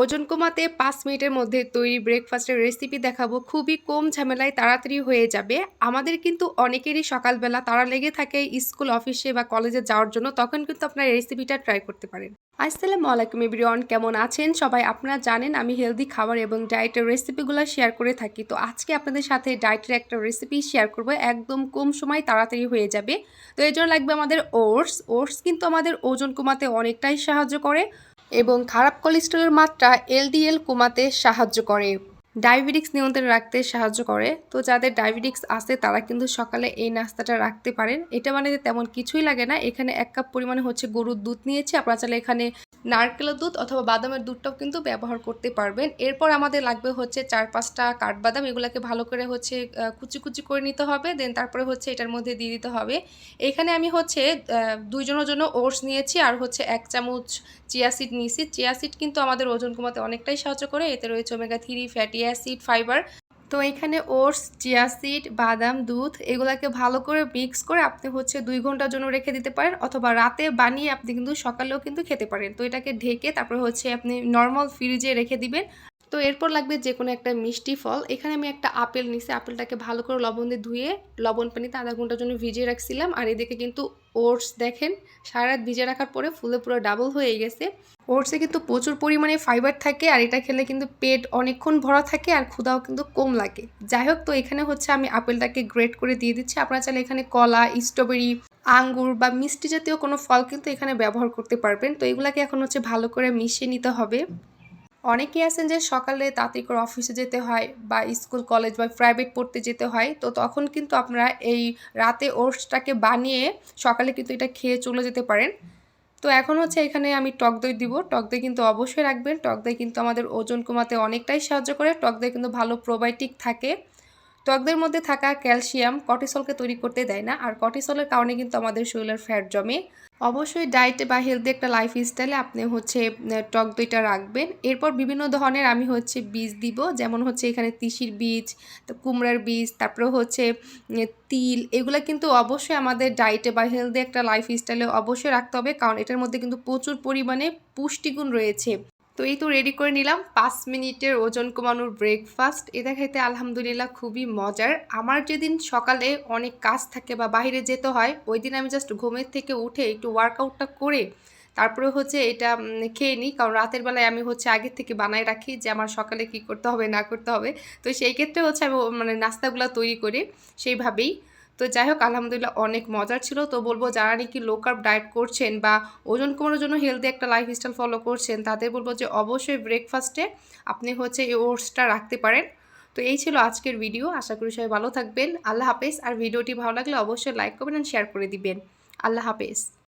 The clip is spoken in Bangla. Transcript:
ওজন কমাতে পাঁচ মিনিটের মধ্যে তৈরি ব্রেকফাস্টের রেসিপি দেখাবো। খুবই কম ঝামেলায় তাড়াতাড়ি হয়ে যাবে। আমাদের কিন্তু অনেকেরই সকালবেলা তারা লেগে থাকে স্কুল, অফিসে বা কলেজে যাওয়ার জন্য, তখন কিন্তু আপনার রেসিপিটা ট্রাই করতে পারেন। আসসালামু আলাইকুম এভরিওয়ান কেমন আছেন? সবাই আপনারা জানেন আমি হেলদি খাবার এবং ডায়েটের রেসিপিগুলো শেয়ার করে থাকি। তো আজকে আপনাদের সাথে ডায়েটের একটা রেসিপি শেয়ার করব। একদম কম সময় তাড়াতাড়ি হয়ে যাবে। তো এর জন্য লাগবে আমাদের ওটস ওটস কিন্তু আমাদের ওজন কমাতে অনেকটাই সাহায্য করে। এবং খারাপ কোলেস্টেরলের মাত্রা এলডিএল কমাতে সাহায্য করে। ডায়াবেটিক্স নিয়ন্ত্রণে রাখতে সাহায্য করে। তো যাদের ডায়াবেটিক্স আছে, তারা কিন্তু সকালে এই নাস্তাটা রাখতে পারেন। এটা মানে যে তেমন কিছুই লাগে না। এখানে এক কাপ পরিমাণে হচ্ছে গরুর দুধ নিয়েছি। আপনারা চাইলে এখানে নারকেলের দুধ অথবা বাদামের দুধটাও কিন্তু ব্যবহার করতে পারবেন। এরপর আমাদের লাগবে হচ্ছে চার পাঁচটা কাঠবাদাম। এগুলোকে ভালো করে হচ্ছে কুচি কুচি করে নিতে হবে। দেন তারপরে হচ্ছে এটার মধ্যে দিয়ে দিতে হবে। এখানে আমি হচ্ছে দুইজনের জন্য ওটস নিয়েছি আর হচ্ছে এক চামচ চিয়া সিড নিয়েছি। চিয়া সিড কিন্তু আমাদের ওজন কমাতে অনেকটাই সাহায্য করে। এতে রয়েছে omega three fatty acid fibre তো এখানে ওটস চিয়া সিড বাদাম, দুধ এগুলাকে ভালো করে মিক্স করে আপনি হচ্ছে দুই ঘণ্টার জন্য রেখে দিতে পারেন অথবা রাতে বানিয়ে আপনি কিন্তু সকালেও কিন্তু খেতে পারেন। তো এটাকে ঢেকে তারপরে হচ্ছে আপনি নর্মাল ফ্রিজে রেখে দিবেন। তো এরপর লাগবে যে কোনো একটা মিষ্টি ফল। এখানে আমি একটা আপেল নিছি, আপেলটাকে ভালো করে লবণ দিয়ে ধুয়ে লবণ পানিতে আধা ঘণ্টার জন্য ভিজিয়ে রাখছিলাম। আর এদিকে কিন্তু ওটস দেখেন সারা রাত ভিজে রাখার পরে ফুলে পুরো ডাবল হয়ে গেছে। ওটসে কিন্তু প্রচুর পরিমাণে ফাইবার থাকে আর এটা খেলে কিন্তু পেট অনেকক্ষণ ভরা থাকে আর ক্ষুধাও কিন্তু কম লাগে। যাই হোক, তো এখানে হচ্ছে আমি আপেলটাকে গ্রেট করে দিয়ে দিচ্ছি। আপনারা চাইলে এখানে কলা স্ট্রবেরি আঙ্গুর বা মিষ্টি জাতীয় কোনো ফল কিন্তু এখানে ব্যবহার করতে পারবেন। তো এগুলাকে এখন হচ্ছে ভালো করে মিশিয়ে নিতে হবে। অনেকেই আছেন যে সকালে তাড়াতাড়ি করে অফিসে যেতে হয় বা স্কুল কলেজ বা প্রাইভেট পড়তে যেতে হয়। তো তখন কিন্তু আপনারা এই রাতে ওটসটাকে বানিয়ে সকালে কিন্তু এটা খেয়ে চলে যেতে পারেন। তো এখন হচ্ছে এখানে আমি টক দই দিব। টক দই কিন্তু অবশ্যই রাখবেন। টক দই কিন্তু আমাদের ওজন কমাতে অনেকটাই সাহায্য করে। টক দই কিন্তু ভালো প্রোবায়োটিক থাকে। টকদের মধ্যে থাকা ক্যালসিয়াম কর্টিসলকে তৈরি করতে দেয় না, আর কর্টিসলের কারণে কিন্তু আমাদের শরীরের ফ্যাট জমে। অবশ্যই ডায়েটে বা হেলদি একটা লাইফ স্টাইলে আপনি হচ্ছে টক দইটা রাখবেন। এরপর বিভিন্ন ধরনের আমি হচ্ছে বীজ দিব, যেমন হচ্ছে এখানে তিসির বীজ কুমড়ার বীজ, তারপরে হচ্ছে তিল, এগুলো কিন্তু অবশ্যই আমাদের ডায়েটে বা হেলদি একটা লাইফ স্টাইলে অবশ্যই রাখতে হবে, কারণ এটার মধ্যে কিন্তু প্রচুর পরিমাণে পুষ্টিগুণ রয়েছে। তো এই তো রেডি করে নিলাম। পাঁচ মিনিটের ওজন কমানোর ব্রেকফাস্ট এটা খেতে আলহামদুলিল্লাহ খুবই মজার। আমার যেদিন সকালে অনেক কাজ থাকে বা বাইরে যেতে হয়, ওই দিন আমি জাস্ট ঘুমের থেকে উঠে একটু ওয়ার্কআউটটা করে তারপরে হচ্ছে এটা খেয়ে নিই। কারণ রাতের বেলায় আমি হচ্ছে আগের থেকে বানায় রাখি যে আমার সকালে কি করতে হবে, না করতে হবে। তো সেই ক্ষেত্রে হচ্ছে আমি মানে নাস্তাগুলো তৈরি করি। সেইভাবেই। তো যাই হোক আলহামদুলিল্লাহ অনেক মজার ছিল। তো বলব, যারা নাকি লো কার্ব ডায়েট করছেন বা ওজন কমানোর জন্য হেলদি একটা লাইফস্টাইল ফলো করছেন, তাদের বলব যে অবশ্যই ব্রেকফাস্টে আপনি হচ্ছে এই ওটসটা রাখতে পারেন। তো এই ছিল আজকের ভিডিও আশা করি সবাই ভালো থাকবেন। আল্লাহ হাফেজ। আর ভিডিওটি ভালো লাগলে অবশ্যই লাইক করবেন অ্যান্ড শেয়ার করে দিবেন। আল্লাহ হাফেজ।